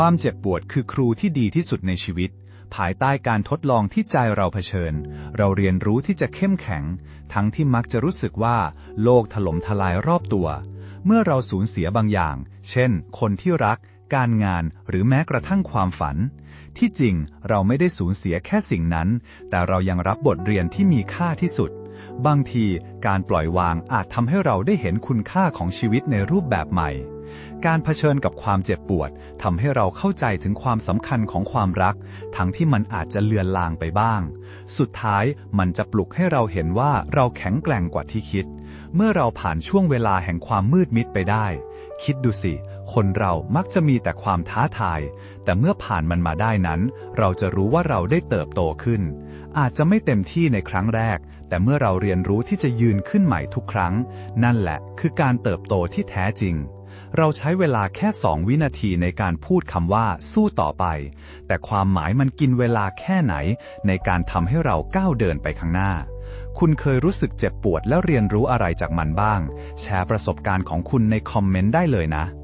ความเจ็บปวดคือครูที่ดีที่สุดในชีวิต ภายใต้การทดลองที่ใจเราเผชิญ เราเรียนรู้ที่จะเข้มแข็ง ทั้งที่มักจะรู้สึกว่า โลกถล่มทลายรอบตัว เมื่อเราสูญเสียบางอย่าง เช่น คนที่รัก การงานหรือแม้กระทั่งความฝัน ที่จริงเราไม่ได้สูญเสียแค่สิ่งนั้น แต่เรายังรับบทเรียนที่มีค่าที่สุด บางที การปล่อยวางอาจทำให้เราได้เห็นคุณค่าของชีวิตในรูปแบบใหม่ การเผชิญกับความเจ็บปวดทำให้เราเข้าใจถึงความสำคัญของความรัก ทั้งที่มันอาจจะเลือนลางไปบ้าง สุดท้ายมันจะปลุกให้เราเห็นว่าเราแข็งแกร่งกว่าที่คิด เมื่อเราผ่านช่วงเวลาแห่งความมืดมิดไปได้ คิดดูสิ คนเรามักจะมีแต่ความท้าทาย แต่เมื่อผ่านมันมาได้นั้น เราจะรู้ว่าเราได้เติบโตขึ้น อาจจะไม่เต็มที่ในครั้งแรก แต่เมื่อเราเรียนรู้ที่จะยืนขึ้นใหม่ทุกครั้ง นั่นแหละคือการเติบโตที่แท้จริง เราใช้เวลาแค่สองวินาทีในการพูดคำว่าสู้ต่อไป แต่ความหมายมันกินเวลาแค่ไหน ในการทำให้เราก้าวเดินไปข้างหน้า คุณเคยรู้สึกเจ็บปวดและเรียนรู้อะไรจากมันบ้าง แชร์ประสบการณ์ของคุณในคอมเมนต์ได้เลยนะ